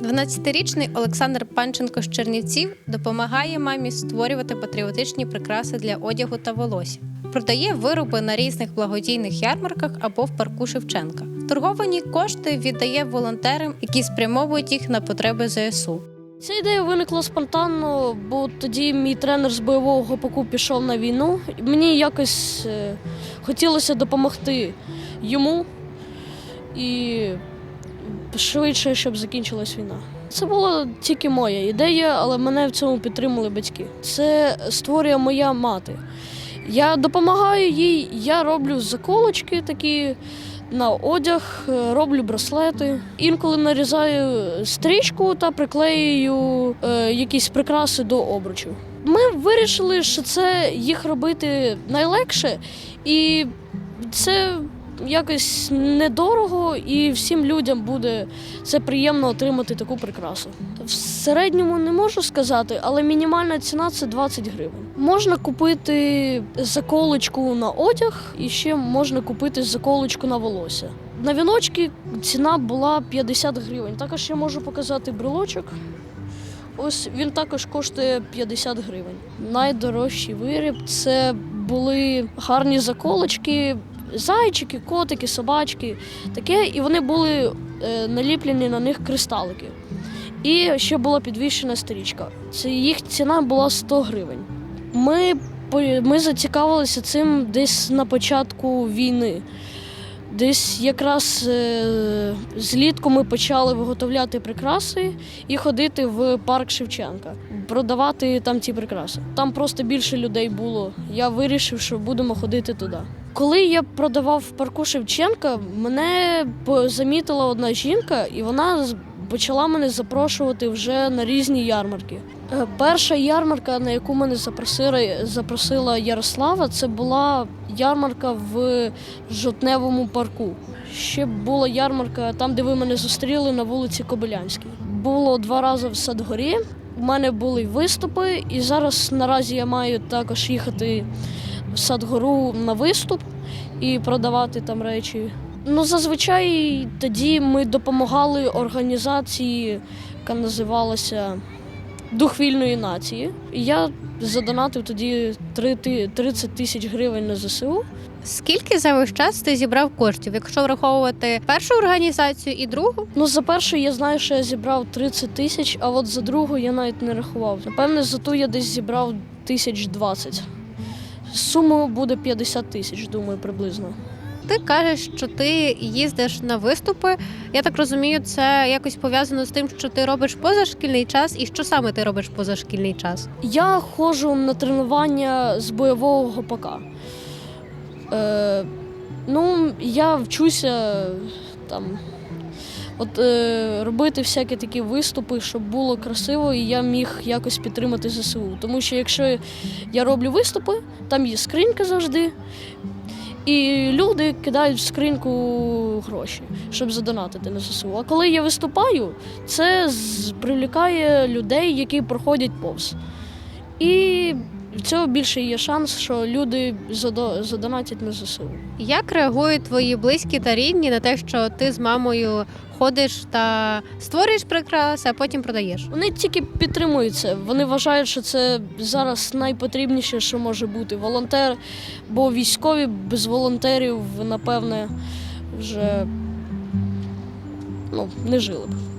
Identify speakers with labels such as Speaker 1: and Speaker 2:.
Speaker 1: 12-річний Олександр Панченко з Чернівців допомагає мамі створювати патріотичні прикраси для одягу та волосся. Продає вироби на різних благодійних ярмарках або в парку Шевченка. Торговані кошти віддає волонтерам, які спрямовують їх на потреби ЗСУ.
Speaker 2: Ця ідея виникла спонтанно, бо тоді мій тренер з бойового гопаку пішов на війну. Мені якось е, хотілося допомогти йому і швидше, щоб закінчилась війна. Це була тільки моя ідея, але мене в цьому підтримали батьки. Це створює моя мати. Я допомагаю їй, я роблю заколочки такі на одяг, е, роблю браслети. Інколи нарізаю стрічку та приклеюю е, якісь прикраси до обручу. Ми вирішили, що це їх робити найлегше, і це якось недорого, і всім людям буде це приємно отримати таку прикрасу. В середньому не можу сказати, але мінімальна ціна це 20 гривень. Можна купити заколочку на одяг і ще можна купити заколочку на волосся. На віночки ціна була 50 гривень. Також я можу показати брелочок. Ось він також коштує 50 гривень. Найдорожчий виріб це були гарні заколочки, зайчики, котики, собачки, таке, і вони були е, наліплені на них кристалики. І ще була підвищена стрічка. Це їх ціна була 100 гривень. Ми, ми зацікавилися цим десь на початку війни. Десь якраз е, злітку ми почали виготовляти прикраси і ходити в парк Шевченка, продавати там ці прикраси. Там просто більше людей було. Я вирішив, що будемо ходити туди. Коли я продавав в парку Шевченка, мене замітила одна жінка, і вона почала мене запрошувати вже на різні ярмарки. Е, Перша ярмарка, на яку мене запросила, запросила Ярослава, це була ярмарка в Жовтневому парку. Ще була ярмарка там, де ви мене зустріли на вулиці Кобилянській. Було два рази в Садгорі. У мене були виступи, і зараз наразі я маю також їхати в Садгору на виступ і продавати там речі. Ну, зазвичай тоді ми допомагали організації, яка називалася Дух вільної нації. І я задонатив тоді три 30 тисяч гривень на ЗСУ.
Speaker 1: Скільки за весь час ти зібрав коштів, якщо враховувати першу організацію і другу?
Speaker 2: Ну, за першу я знаю, що я зібрав 30 тисяч, а от за другу я навіть не рахував. Напевне, за ту я десь зібрав тисяч 20. Сума буде 50 тисяч, думаю, приблизно.
Speaker 1: Ти кажеш, що ти їздиш на виступи. Я так розумію, це якось пов'язано з тим, що ти робиш позашкільний час, і що саме ти робиш позашкільний час?
Speaker 2: Я ходжу на тренування з бойового гопака. Е, ну, я вчуся там. От е, робити всякі такі виступи, щоб було красиво, і я міг якось підтримати ЗСУ. Тому що якщо я роблю виступи, там є скринька завжди, і люди кидають в скриньку гроші, щоб задонатити на ЗСУ. А коли я виступаю, це привлікає людей, які проходять повз. І в цього більше є шанс, що люди задо- задонатять на ЗСУ.
Speaker 1: Як реагують твої близькі та рідні на те, що ти з мамою ходиш та створюєш прикраси, а потім продаєш?
Speaker 2: Вони тільки підтримують це. Вони вважають, що це зараз найпотрібніше, що може бути. Волонтер, бо військові без волонтерів, напевне, вже ну, не жили б.